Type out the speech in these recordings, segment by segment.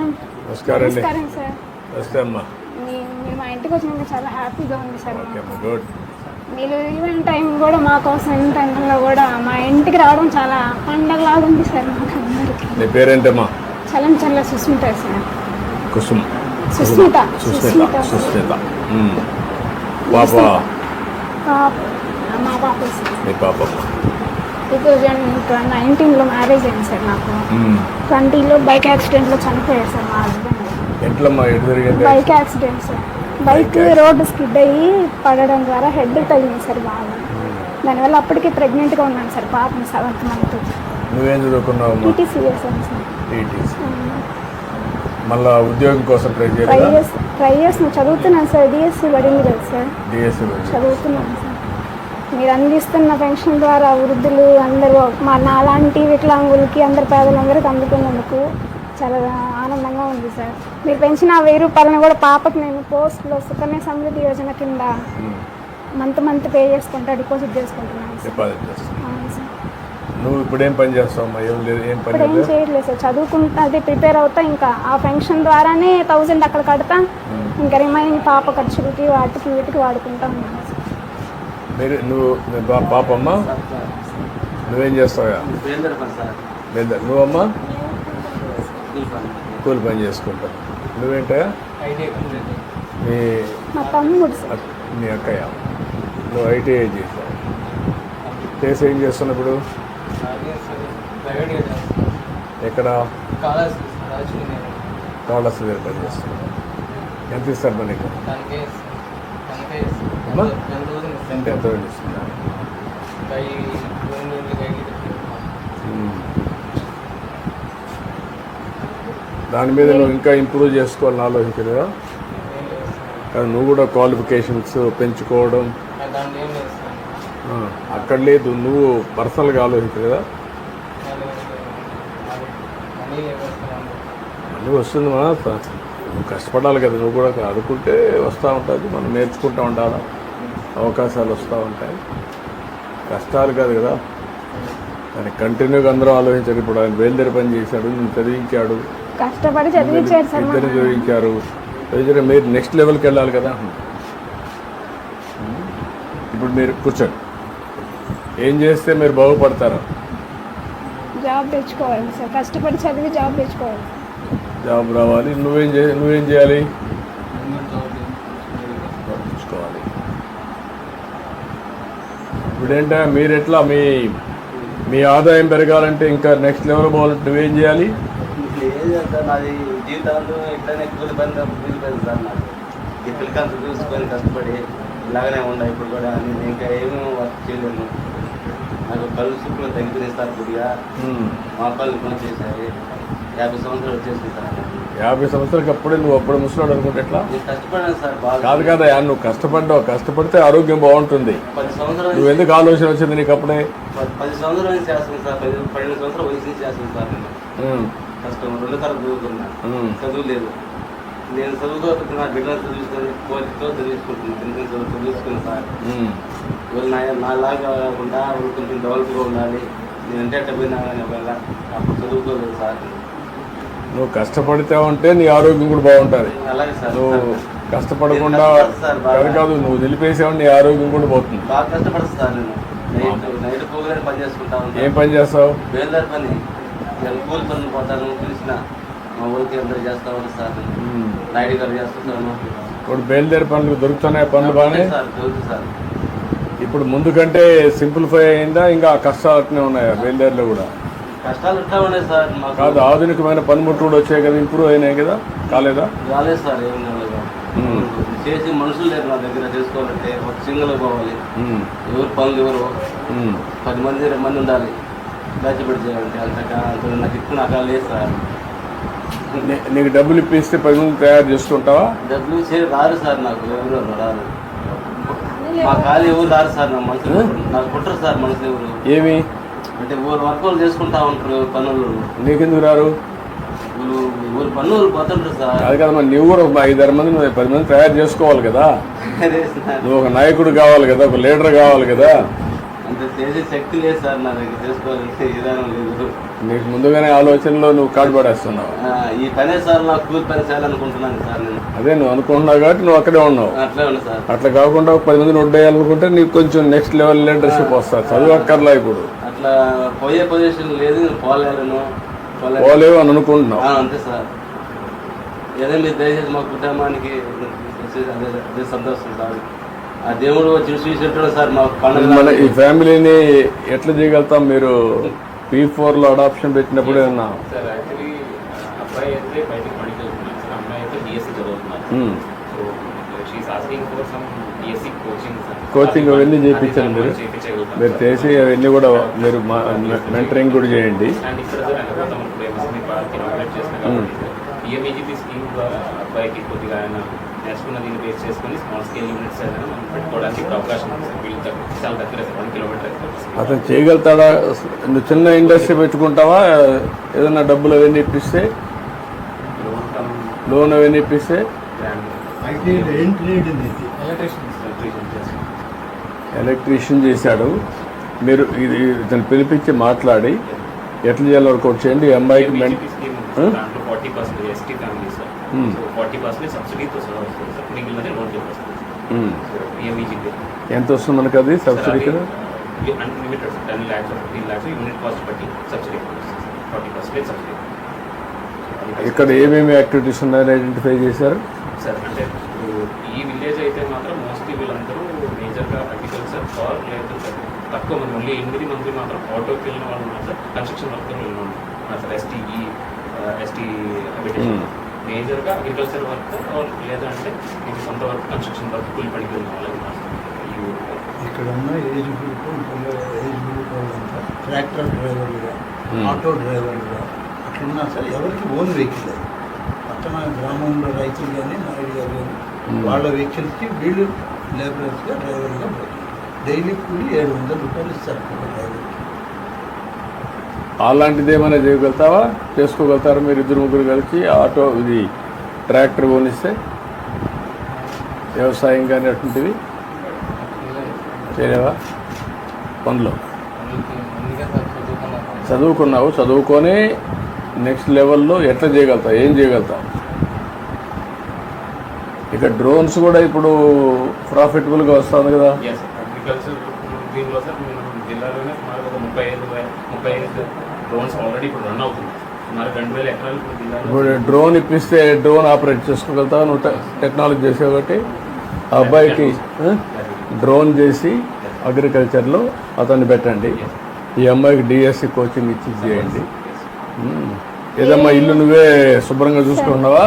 నమస్కారం. సార్. నమస్తే అమ్మా. మీ- మా ఇంటికి వచ్చినందుకు చాలా హ్యాపీగా ఉంది సార్ గుడ్. మీరు ఈవెంట్ టైం కూడా మా కోసం ఈవెంట్ టైంలో కూడా మా ఇంటికి రావడం చాలా పండగలాగా ఉంది సార్ మాకు అందరికి. నీ పేరేంటమ్మా? చలం చల్ల సుస్మిత సార్. కుసుమ్. సుస్మిత. సుస్మిత. సుస్మిత. పాప? పాప. మా పాప సార్. నీ పాపమ్మ టూ థౌజండ్ నైన్టీన్లో మ్యారేజ్ అయింది సార్ నాకు. ట్వంటీలో బైక్ యాక్సిడెంట్లో చనిపోయారు సార్ మా husband bike accident sir. Bike road skid అయ్యి పడడం ద్వారా హెడ్ తగిలింది సార్ బాగా. దానివల్ల అప్పటికే ప్రెగ్నెంట్గా ఉన్నాను సార్ పాపని సెవెంత్ మంత్ నువ్వేం చదువుకున్నావు మళ్ళా ఉద్యోగం కోసం ట్రై చేసి ట్రై చేసిన చదువుతున్నాను సార్. డిఎస్సి పడింది కదా సార్. డిఎస్సి చదువుతున్నాను సార్. మీరు అందిస్తున్న పెన్షన్ ద్వారా వృద్ధులు అందరూ మా నాలాంటి వికలాంగులకి అందరు పేదలందరికీ అందుకున్నందుకు చాలా ఆనందంగా ఉంది సార్. మీరు పెంచిన వెయ్యి రూపాయలను కూడా పాపకు నేను పోస్ట్లో సుకన్య సమృద్ధి యోజన కింద మంత్ మంత్ పే చేసుకుంటా డిపాజిట్ చేసుకుంటున్నాను నువ్వు ఇప్పుడు ఏం పని చేస్తావు ఏం లేదు ఏం పని ఇప్పుడు ఏం లేదు? చేయట్లేదు సార్. చదువుకుంటా అదే ప్రిపేర్ అవుతా ఇంకా. ఆ పెన్షన్ ద్వారానే థౌజండ్ అక్కడ కడతా. ఇంకా రిమైనింగ్ పాప ఖర్చులకి వాటికి వీటికి వాడుకుంటా ఉన్నాను సార్. మీరు నువ్వు పాపమ్మ? నువ్వేం చేస్తావా లేదా నువ్వమ్మా? కూలి పని చేసుకుంటావు. నువ్వేంటా ఐటీ కంప్లీట్ మీ మా అక్కయ్య. నువ్వు ఐటీఐ చేసావు. చేసి ఏం చేస్తున్నప్పుడు ఎక్కడ? కాళ్ళ దగ్గర పని చేస్తున్నావు. ఎంత ఇస్తారు మరి నీకు? ఎంత ఇస్తున్నారు దాని మీద నువ్వు ఇంకా ఇంప్రూవ్ చేసుకోవాలని ఆలోచించలేదా కానీ నువ్వు కూడా క్వాలిఫికేషన్స్ పెంచుకోవడం. అక్కడ లేదు నువ్వు పర్సనల్గా ఆలోచించలేదా మనీ అన్నీ వస్తుంది మన నువ్వు కష్టపడాలి కదా నువ్వు కూడా అనుకుంటే వస్తూ ఉంటుంది మనం నేర్చుకుంటూ ఉండాలా? అవకాశాలు వస్తూ ఉంటాయి. కష్టాలు కాదు కదా. కానీ కంటిన్యూగా అందరూ ఆలోచించారు ఇప్పుడు ఆయన బయలుదేరి పని చేశాడు నేను చదివించాడు. కష్టపడి చదివించారు ఇద్దరు. చదివించారు. చదివించారు మీరు నెక్స్ట్ లెవెల్కి వెళ్ళాలి కదా. ఇప్పుడు మీరు కూర్చోండి. ఏం చేస్తే మీరు బాగుపడతారు? జాబ్ తెచ్చుకోవాలి సార్. కష్టపడి చదివి జాబ్ తెచ్చుకోవాలి. జాబ్ రావాలి. నువ్వేం చే నువ్వేం చేయాలి తెచ్చుకోవాలి ఇప్పుడేంటా మీరు ఎట్లా మీ మీ ఆదాయం పెరగాలంటే ఇంకా నెక్స్ట్ లెవెల్ పోవాలంటే నువ్వేం చేయాలి? నాది జీవితాంతం ఇట్లానే కూలి పని కూలి పని సార్ నాకు ఈ పిల్లకాంత చూసుకొని కష్టపడి ఇలాగనే ఉన్నా ఇప్పుడు కూడా. నేను ఇంకా ఏమీ వర్క్ చేయలేను. నాకు కళ్ళు చూపులు తగ్గిపోయినాయి సార్ కొద్దిగా. మా కళ్ళు పని చేశాయి యాభై సంవత్సరాలు వచ్చేసింది సార్. యాభై సంవత్సరాలకి అప్పుడే నువ్వు అప్పుడు ముసలాడు అనుకుంటే ఎట్లా? కాదు కదా నువ్వు కష్టపడ్డావు. కష్టపడితే ఆరోగ్యం బాగుంటుంది. నువ్వు ఎందుకు ఆలోచన వచ్చింది నీకు అప్పుడే? పది- సంవత్సరాల చేస్తాను సార్? పన్నెండు సంవత్సరాల వయసు నుంచి చేస్తాను సార్ కష్టం రెండు తరగతి చదువుతున్నా. ఉమ్. చదువు లేదు. నేను చదువుకోకపోతే నా బిడ్డలు కోరికతో చదివించుకుంటున్నాను చదివించుకున్నాను సార్. వీళ్ళు నా నాలాగా కాకుండా వాళ్ళు కొంచెం డెవలప్గా ఉండాలి. నేను అంటే అట్ట పోయినా చదువుకోలేదు సార్. నువ్వు కష్టపడితే ఉంటే నీ ఆరోగ్యం కూడా బాగుంటుంది. నువ్వు కష్టపడకుండా. కాదు నువ్వు నిలిపేసావు నీ ఆరోగ్యం కూడా పోతుంది. ఏం పని చేస్తావు? బేల్దారి పని. నేను కూలి పనులు పోతాను పిలిచిన మా ఊరికి అందరూ చేస్తా ఉంటాను సార్. నేను. ఉమ్. నాయుడు గారు చేస్తుంటాను ఇప్పుడు బయలుదేరి పనులు దొరుకుతున్నాయి పనులు బాగానే? సార్ ఇప్పుడు ముందు కంటే సింప్లిఫై అయిందా? ఇంకా కష్టాలు అట్నే ఉన్నాయా బయలుదేరిలో కూడా? కష్టాలు ఎట్లా ఉన్నాయి సార్ మాకు. కాదు ఆధునికమైన పనిముట్లు కూడా వచ్చాయి కదా ఇంప్రూవ్ అయినాయి కదా కాలేదా? రాలేదు సార్ ఏం కాలేదు. చేసి మనుషులు లేరు నా దగ్గర చేసుకోవాలంటే ఒక సింగిల్ పోవాలి. ఎవరు పనులు ఎవరు. పది మంది ఇరవై మంది ఉండాలి. దాచిపెట్టి చేయాలంటే అంత అంత నాకు ఇప్పుడు నాకు లేదు సార్. నీకు డబ్బులు ఇప్పిస్తే పది మంది తయారు చేసుకుంటావా డబ్బులు చే రారు సార్ నాకు ఎవరు రారు. మా ఖాళీ ఎవరు రారు సార్ నా మనుషులు నాకు పుట్టరు సార్ మనుషులు ఎవరు? ఏమి? అంటే ఊరు వర్క్ వాళ్ళు చేసుకుంటా ఉంటారు పనులు. నీకెందుకు రారు? వీళ్ళు ఊరు పనులు పోతుంటారు సార్. అది కదా నువ్వు కూడా ఒక ఐదారు మంది నువ్వు పది మంది తయారు చేసుకోవాలి కదా. నువ్వు ఒక నాయకుడు కావాలి కదా ఒక లీడర్ కావాలి కదా. అంత చేసే శక్తి లేదు సార్ నా దగ్గర చేసుకోవాలంటే విధానం లేదు. నీకు ముందుగానే ఆలోచనలో నువ్వు కాడు పడేస్తున్నావు. ఈ పనే సార్ నాకు కూలి పని చేయాలనుకుంటున్నాను సార్ నేను. అదే నువ్వు అనుకుంటున్నావు కాబట్టి నువ్వు అక్కడే ఉన్నావు. అట్లే ఉన్నా సార్. అట్లా కాకుండా ఒక పది మందిని వడ్డేయాలనుకుంటే నీకు కొంచెం నెక్స్ట్ లెవెల్ లీడర్షిప్ వస్తుంది. చదువు అక్కర్లా ఇప్పుడు. అట్లా పోయే పొజిషన్ లేదు నేను పోలేను పోలే పోలేవు అని అనుకుంటున్నావు. ఆ, అంతే సార్. ఏదో మీరు దయచేసి మా కుటుంబానికి అదే సంతోషం సార్. ఆ దేవుడు వచ్చి చూసి సార్ మా మన పండుగ ఈ ఫ్యామిలీని ఎట్లా చేయగలుగుతాం మీరు? పీ లో అడాప్షన్ పెట్టినప్పుడు ఏమన్నా? సార్ యాక్చువల్లీ అబ్బాయి అయితే బయటకు సార్. అమ్మాయి అయితే డిఎస్సి చదువుతున్నారు కోచింగ్ అవన్నీ చేయించండి మీరు. చేయించగలుగుతాం మీరు చేసి అవన్నీ కూడా మీరు మెంటరింగ్ కూడా చేయండి. పిఎంఈజీపీ స్కీమ్ ద్వారా అబ్బాయికి కొద్దిగా ఆయన నేర్చుకున్న దీన్ని బేస్ చేసుకొని స్మాల్ స్కేల్ యూనిట్స్ ఏదైనా మనం పెట్టుకోవడానికి అవకాశం ఉంది సార్. వీళ్ళు దగ్గర చాలా దగ్గర సార్ వన్ కిలోమీటర్ అతను చేయగలుగుతాడా? నువ్వు చిన్న ఇండస్ట్రీ పెట్టుకుంటావా? ఏదైనా డబ్బులు అవన్నీ ఇప్పిస్తే? లోన్ అవన్నీ ఇప్పిస్తే? ఎలక్ట్రీషియన్ ఎలక్ట్రీషియన్ చేశాడు. మీరు ఇది ఇతను పిలిపించి మాట్లాడి ఎట్లా చేయాలో వర్కౌట్ చేయండి. అమ్మాయికి Hmm. పిఎంఈజీపీ ఎంత వస్తుంది మనకి అది సబ్సిడీ కదా? సబ్సిడీ ఇక్కడ ఏమేమి యాక్టివిటీస్ ఉన్నాయని ఐడెంటిఫై చేశారు? సార్ అంటే ఈ విలేజ్ అయితే మాత్రం లేదు సార్ తక్కువ మంది ఓన్లీ ఎనిమిది మంది మాత్రం ఆటోకి వెళ్ళిన వాళ్ళు ఉన్నారు సార్ కన్స్ట్రక్షన్ వర్క్ వెళ్ళిన వాళ్ళు సార్ ఎస్టీఈ ఎస్టీ Hmm. మేజర్గా అగ్రికల్చర్ వర్క్ లేదంటే ఇది కొంత వర్క్ కన్స్ట్రక్షన్ వర్క్ కూలి పనికి వెళ్ళిన వాళ్ళు ఉన్నారు సార్ ఈ ఊరిలో. ఇక్కడ ఉన్న ఏజ్ గ్రూప్ ఏజ్ గ్రూప్ వాళ్ళంతా ట్రాక్టర్ డ్రైవర్లుగా. ఆటో డ్రైవర్లుగా అట్లున్నా సరే ఎవరికి ఓన్ వెహికల్ అది పక్కన గ్రామంలో రైతులు కానీ నాయుడు గారు కానీ Hmm. వాళ్ళ వెహికల్స్కి వీళ్ళు లేబరర్స్గా డ్రైవర్గా పోతున్నారు డైలీ కూలి ఏడు వందల రూపాయలు ఇస్తారు అలాంటిది ఏమైనా చేయగలుగుతావా? చేసుకోగలుగుతారా మీరు ఇద్దరు ముగ్గురు కలిసి? ఆటో ఇది ట్రాక్టర్ కొనిస్తే? వ్యవసాయం కానీ అటువంటివి? చేయలేవా? పనులు? చదువుకున్నావు చదువుకొని నెక్స్ట్ లెవెల్లో ఎట్లా చేయగలుగుతావు? ఏం చేయగలుగుతావు? ఇక డ్రోన్స్ కూడా ఇప్పుడు ప్రాఫిటబుల్గా వస్తుంది కదా. అగ్రికల్చర్ దీనిలో సార్ మేము జిల్లాలోనే సుమారు ఒక ముప్పై ఐదు ముప్పై ఐదు డ్రోన్స్ ఆల్రెడీ ఇప్పుడు రన్ అవుతుంది సుమారు రెండు వేల ఎకరాలు ఇప్పుడు డ్రోన్ ఇప్పిస్తే డ్రోన్ ఆపరేట్ చేసుకోగలుగుతావు? నువ్వు టెక్నాలజీ చేసావు కాబట్టి ఆ అబ్బాయికి? డ్రోన్ చేసి అగ్రికల్చర్లో అతన్ని పెట్టండి. ఈ అమ్మాయికి డిఎస్సి కోచింగ్ ఇచ్చి చేయండి. ఏదమ్మా ఇల్లు నువ్వే శుభ్రంగా చూసుకున్నావా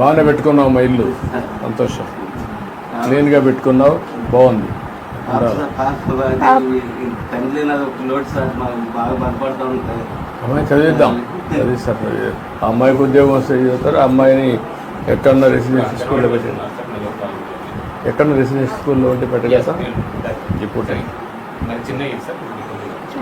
బాగానే పెట్టుకున్నావు మా ఇల్లు. సంతోషం. క్లీన్గా పెట్టుకున్నావు. బాగుంది. అమ్మాయి చదివిద్దాం. చదివిస్తారు ఆ అమ్మాయికి ఉద్యోగం వస్తే చదువుతారు ఆ అమ్మాయిని ఎక్కడన్నా రెసిడెన్షియల్ స్కూల్లో పెట్టండి. ఎక్కడ రెసిడెన్షియల్ స్కూల్లో ఉంటే పెట్టగలుగుతా? ఇప్పుడు చిన్న ఇల్లు సార్ ఫస్ట్ కంప్లీట్ అయ్యాక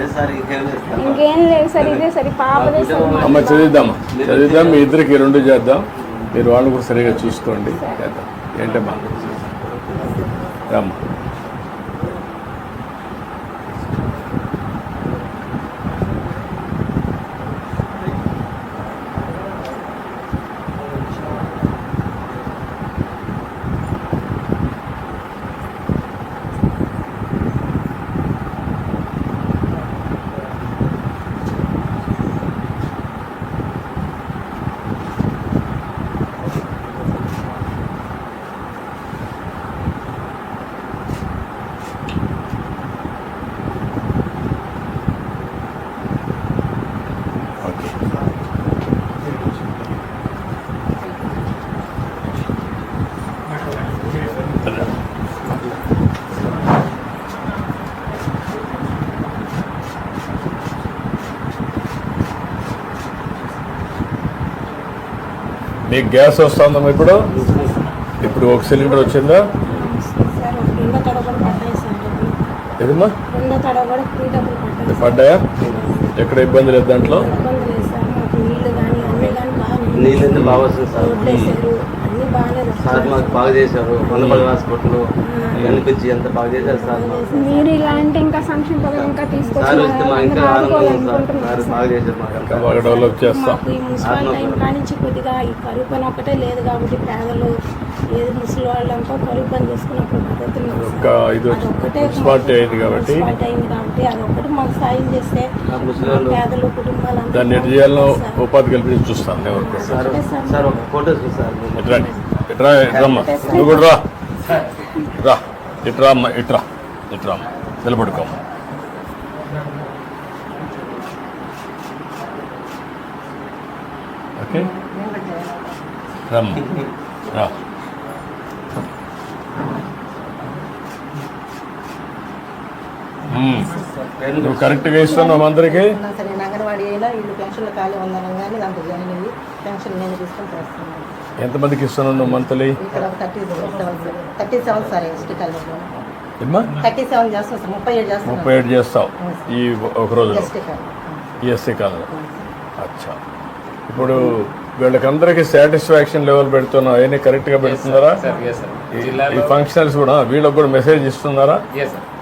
ఇంకేం లేదు సార్. ఇంకేం లేదు సార్ ఇదే సరే పాపదే సార్ అమ్మ చదివిద్దాం. చదివిద్దాం మీ ఇద్దరికి రెండు చేద్దాం. మీరు వాళ్ళని కూడా సరిగా చూసుకోండి. చేద్దాం. ఏంటమ్మా? రామ్మా. మీకు గ్యాస్ వస్తుందమ్మా ఇప్పుడు? ఇప్పుడు ఒక సిలిండర్ వచ్చిందా? ఏదమ్మా? పడ్డాయి? ఎక్కడ ఇబ్బంది లేదు దాంట్లో? బాగా నీళ్ళు బాగా వస్తుంది సార్? మాకు బాగా చేశారు. వందపల్లి హాస్పిటల్. కనిపించి ఎంత బాగా చేశారు సార్? మాకు మీరు ఇలాంటి ఇంకా సంక్షేమ పథకం ఇంకా తీసుకొచ్చి బాగా చేశారు మాకు ఇంకా బాగా డెవలప్ చేస్తాం. మాకు ఈ మున్సిపల్ టైం కానించి కొద్దిగా ఈ కరువు పని ఒకటే లేదు కాబట్టి పేదలు ఏది ముసలి వాళ్ళంతా కరువు పని చేసుకున్నప్పుడు పద్ధతులు అదొక్కటే మున్సిపాలిటీ అయింది కాబట్టి మున్సిపాలిటీ అయింది కాబట్టి అదొక్కటి మాకు సాయం చేస్తే పేదలు కుటుంబాలు దాన్ని ఎటు చేయాలో ఉపాధి కల్పించి చూస్తాను. సార్. సార్ ఒక ఫోటో చూసారు ఇట్రా ఇట్రమ్మా నువ్వు కూడా రా. రా. ఇట్రా అమ్మా ఇట్రా ఇట్రా అమ్మా. నిలబడుకోమ్మా ఓకే? రమ్మ రా. నువ్వు కరెక్ట్గా ఇస్తున్నావు అందరికీ? ఉన్నా సరే అంగన్వాడీ అయినా వీళ్ళు పెన్షన్లు ఖాళీ ఉందనం కానీ దాంట్లో జాయిన్ అయ్యి పెన్షన్ నేను తీసుకొని చేస్తున్నాను. ఎంతమందికి ఇస్తున్నావు నువ్వు మంత్లీ? ఇక్కడ ఒక thirty seven thirty seven sir ST కాలేజ్లో. ఏమ్మా థర్టీ సెవెన్ చేస్తాను సార్ ముప్పై ఏడు చేస్తాను ముప్పై ఏడు చేస్తావు ఈ ఒక కాలేజ్ ఈఎస్సీ కాలంలో అచ్చా. ఇప్పుడు వీళ్ళకందరికీ సాటిస్ఫాక్షన్ లెవెల్ పెడుతున్నావు. అవన్నీ కరెక్ట్గా పెడుతున్నారా? ఈ- ఫంక్షనల్స్ కూడా వీళ్ళకి కూడా మెసేజ్ ఇస్తున్నారా?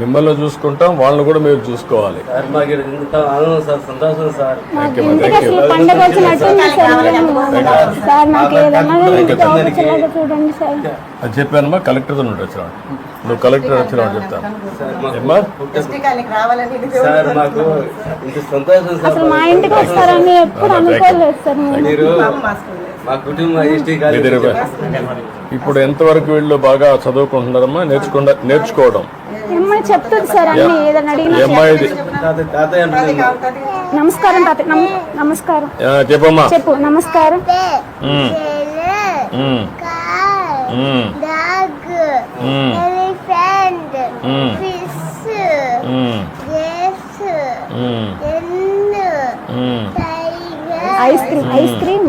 మిమ్మల్ని చూసుకుంటాం వాళ్ళని కూడా మీరు చూసుకోవాలి. అది చెప్పానమ్మా కలెక్టర్తో నుండి వచ్చినాడు నువ్వు కలెక్టర్ వచ్చినావు చెప్తాను. అసలు మా ఇంటికి వస్తారని ఎప్పుడు అనుకోలేదు సార్ నేను మీరు మా కుటుంబం. ఇప్పుడు ఎంతవరకు వీళ్ళు బాగా చదువుకుంటున్నారమ్మా? నేర్చుకుంటా నేర్చుకోవడం. చెప్తుంది సార్ అన్ని ఏదైనా అడిగినా నమస్కారం తాత నమస్కారం. చెప్పమ్మా. చెప్పు నమస్కారం. Ice cream ice cream.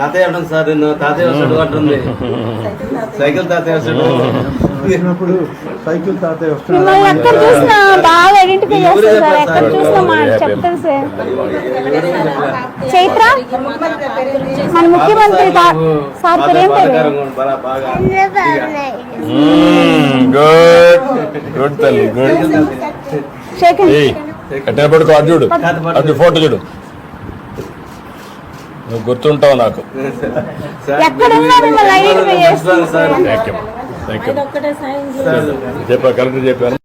తాతయ్య అంటుంది సార్ నిన్ను తాతయ్య వస్తాడు అంటుంది. సైకిల్ తాతయ్య వస్తాడు. వచ్చినప్పుడు సైకిల్ తాతయ్య మిమ్మల్ని ఎక్కడ చూసినా బాగా ఐడెంటిఫై చేస్తారు సార్ ఎక్కడ చూసినా మా చెప్తారు సార్. చైత్ర మన ముఖ్యమంత్రి సార్ పేరు ఏం గుడ్. గుడ్ తల్లి గుడ్. పడుకో అటు చూడు. అటు ఫోటో చూడు నువ్వు గుర్తుంటావు నాకు సార్ ఎక్కడున్నా మిమ్మల్ని ఐడెంటిఫై చేస్తారు sir thank you thank you ఆయన ఒక్కటే సాయం చేసి సార్. చెప్పా కలెక్టర్ చెప్పాను.